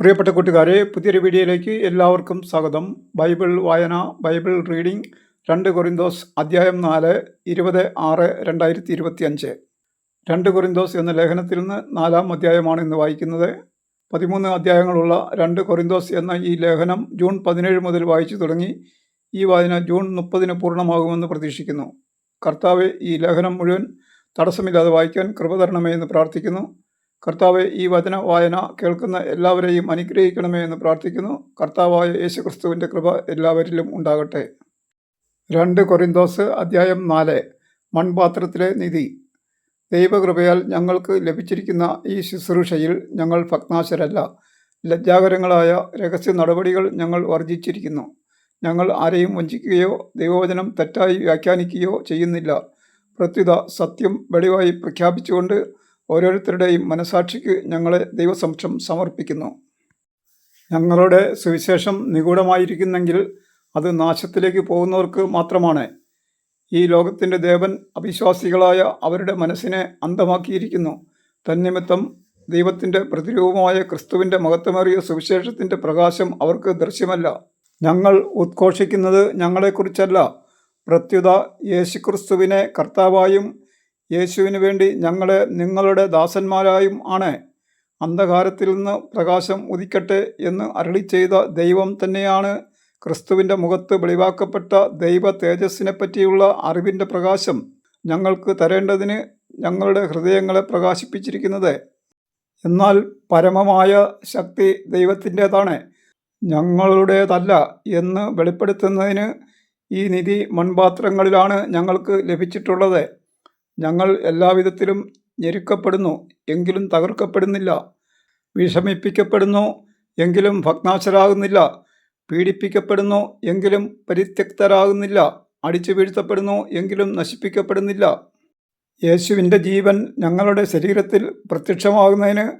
പ്രിയപ്പെട്ട കൂട്ടുകാരെ പുതിയൊരു വീഡിയോയിലേക്ക് എല്ലാവർക്കും സ്വാഗതം. ബൈബിൾ വായന ബൈബിൾ റീഡിംഗ് രണ്ട് കൊറിന്തോസ് അധ്യായം നാല് ഇരുപത് ആറ് രണ്ടായിരത്തി ഇരുപത്തി അഞ്ച് രണ്ട് കൊറിന്തോസ് എന്ന ലേഖനത്തിൽ നിന്ന് നാലാം അധ്യായമാണ് ഇന്ന് വായിക്കുന്നത്. പതിമൂന്ന് അധ്യായങ്ങളുള്ള രണ്ട് കൊറിന്തോസ് എന്ന ഈ ലേഖനം ജൂൺ പതിനേഴ് മുതൽ വായിച്ചു തുടങ്ങി ഈ വായന ജൂൺ മുപ്പതിന് പൂർണമാകുമെന്ന് പ്രതീക്ഷിക്കുന്നു. കർത്താവ് ഈ ലേഖനം മുഴുവൻ തടസ്സമില്ലാതെ വായിക്കാൻ കൃപ തരണമേ എന്ന് പ്രാർത്ഥിക്കുന്നു. കർത്താവ് ഈ വചന വായന കേൾക്കുന്ന എല്ലാവരെയും അനുഗ്രഹിക്കണമേ എന്ന് പ്രാർത്ഥിക്കുന്നു. കർത്താവായ യേശുക്രിസ്തുവിന്റെ കൃപ എല്ലാവരിലും ഉണ്ടാകട്ടെ. രണ്ട് കൊറിന്തോസ് അധ്യായം നാല് മൺപാത്രത്തിലെ നിധി. ദൈവകൃപയാൽ ഞങ്ങൾക്ക് ലഭിച്ചിരിക്കുന്ന ഈ ശുശ്രൂഷയിൽ ഞങ്ങൾ ഭഗ്നാശരല്ല. ലജ്ജാകരങ്ങളായ രഹസ്യ നടപടികൾ ഞങ്ങൾ വർജിച്ചിരിക്കുന്നു. ഞങ്ങൾ ആരെയും വഞ്ചിക്കുകയോ ദൈവവചനം തെറ്റായി വ്യാഖ്യാനിക്കുകയോ ചെയ്യുന്നില്ല. പ്രത്യുത സത്യം വെളിവായി പ്രഖ്യാപിച്ചുകൊണ്ട് ഓരോരുത്തരുടെയും മനസാക്ഷിക്ക് ഞങ്ങളെ ദൈവസമക്ഷം സമർപ്പിക്കുന്നു. ഞങ്ങളുടെ സുവിശേഷം നിഗൂഢമായിരിക്കുന്നെങ്കിൽ അത് നാശത്തിലേക്ക് പോകുന്നവർക്ക് മാത്രമാണ്. ഈ ലോകത്തിന്റെ ദേവൻ അവിശ്വാസികളായ അവരുടെ മനസ്സിനെ അന്ധമാക്കിയിരിക്കുന്നു. തന്നിമിത്തം ദൈവത്തിന്റെ പ്രതിരൂപമായ ക്രിസ്തുവിന്റെ മഹത്വമേറിയ സുവിശേഷത്തിന്റെ പ്രകാശം അവർക്ക് ദൃശ്യമല്ല. ഞങ്ങൾ ഉദ്ഘോഷിക്കുന്നത് ഞങ്ങളെക്കുറിച്ചല്ല. പ്രത്യുത യേശുക്രിസ്തുവിനെ കർത്താവായും യേശുവിന് വേണ്ടി ഞങ്ങളെ നിങ്ങളുടെ ദാസന്മാരായും ആണ്. അന്ധകാരത്തിൽ നിന്ന് പ്രകാശം ഉദിക്കട്ടെ എന്ന് അരളി ചെയ്ത ദൈവം തന്നെയാണ്. ക്രിസ്തുവിന്റെ മുഖത്ത് വെളിവാക്കപ്പെട്ട ദൈവ തേജസ്സിനെ പറ്റിയുള്ള അറിവിന്റെ പ്രകാശം ഞങ്ങൾക്ക് തരേണ്ടതിന് ഞങ്ങളുടെ ഹൃദയങ്ങളെ പ്രകാശിപ്പിച്ചിരിക്കുന്നത്. എന്നാൽ പരമമായ ശക്തി ദൈവത്തിന്റേതാണ്. ഞങ്ങളുടേതല്ല എന്ന് വെളിപ്പെടുത്തുന്നതിന് ഈ നിധി മൺപാത്രങ്ങളിലാണ് ഞങ്ങൾക്ക് ലഭിച്ചിട്ടുള്ളത്. ഞങ്ങൾ എല്ലാവിധത്തിലും ഞെരുക്കപ്പെടുന്നു എങ്കിലും തകർക്കപ്പെടുന്നില്ല. വിഷമിപ്പിക്കപ്പെടുന്നു എങ്കിലും ഭഗ്നാശരാകുന്നില്ല. പീഡിപ്പിക്കപ്പെടുന്നു എങ്കിലും പരിത്യക്തരാകുന്നില്ല. അടിച്ചു വീഴ്ത്തപ്പെടുന്നു എങ്കിലും നശിപ്പിക്കപ്പെടുന്നില്ല. യേശുവിന്റെ ജീവൻ ഞങ്ങളുടെ ശരീരത്തിൽ പ്രത്യക്ഷമാകുന്നതിന്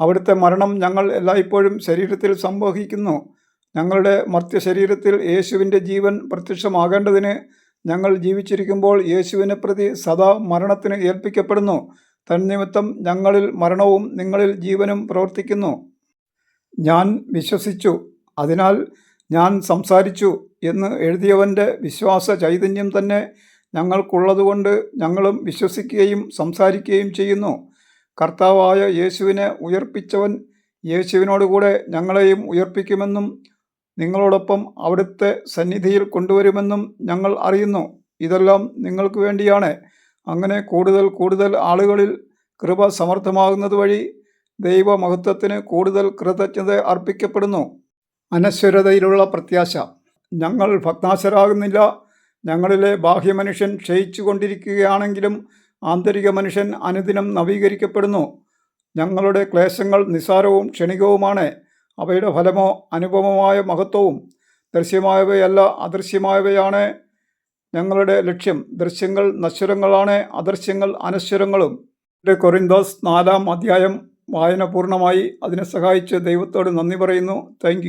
അവിടുത്തെ മരണം ഞങ്ങൾ എല്ലായ്പ്പോഴും ശരീരത്തിൽ സംവഹിക്കുന്നു ഞങ്ങളുടെ മർത്യ ശരീരത്തിൽ യേശുവിന്റെ ജീവൻ പ്രത്യക്ഷമാകേണ്ടതിന് ഞങ്ങൾ ജീവിച്ചിരിക്കുമ്പോൾ യേശുവിനെ പ്രതി സദാ മരണത്തിന് ഏൽപ്പിക്കപ്പെടുന്നു. തന്നിമിത്തം ഞങ്ങളിൽ മരണവും നിങ്ങളിൽ ജീവനും പ്രവർത്തിക്കുന്നു. ഞാൻ വിശ്വസിച്ചു. അതിനാൽ ഞാൻ സംസാരിച്ചു എന്ന് എഴുതിയവന്റെ വിശ്വാസ ചൈതന്യം തന്നെ ഞങ്ങൾക്കുള്ളതുകൊണ്ട് ഞങ്ങളും വിശ്വസിക്കുകയും സംസാരിക്കുകയും ചെയ്യുന്നു. കർത്താവായ യേശുവിനെ ഉയർപ്പിച്ചവൻ യേശുവിനോടുകൂടെ ഞങ്ങളെയും ഉയർപ്പിക്കുമെന്നും നിങ്ങളോടൊപ്പം അവിടുത്തെ സന്നിധിയിൽ കൊണ്ടുവരുമെന്നും ഞങ്ങൾ അറിയുന്നു. ഇതെല്ലാം നിങ്ങൾക്ക് വേണ്ടിയാണ്. അങ്ങനെ കൂടുതൽ കൂടുതൽ ആളുകളിൽ കൃപ സമർത്ഥമാകുന്നത് വഴി ദൈവമഹത്വത്തിന് കൂടുതൽ കൃതജ്ഞത അർപ്പിക്കപ്പെടുന്നു. അനശ്വരതയിലുള്ള പ്രത്യാശ. ഞങ്ങൾ ഭക്താശരാകുന്നില്ല ഞങ്ങളിലെ ബാഹ്യമനുഷ്യൻ ക്ഷയിച്ചു കൊണ്ടിരിക്കുകയാണെങ്കിലും ആന്തരിക മനുഷ്യൻ അനുദിനം നവീകരിക്കപ്പെടുന്നു. ഞങ്ങളുടെ ക്ലേശങ്ങൾ നിസാരവും ക്ഷണികവുമാണ്. അവയുടെ ഫലമോ അനുപമമായ മഹത്വവും ദൃശ്യമായവയല്ല അദൃശ്യമായവയാണ്. ഞങ്ങളുടെ ലക്ഷ്യം ദൃശ്യങ്ങൾ നശ്വരങ്ങളാണ്. അദൃശ്യങ്ങൾ അനശ്വരങ്ങളും. കൊറിന്തോസ് നാലാം അധ്യായം വായന പൂർണമായി. അതിനെ സഹായിച്ച് ദൈവത്തോട് നന്ദി പറയുന്നു. താങ്ക്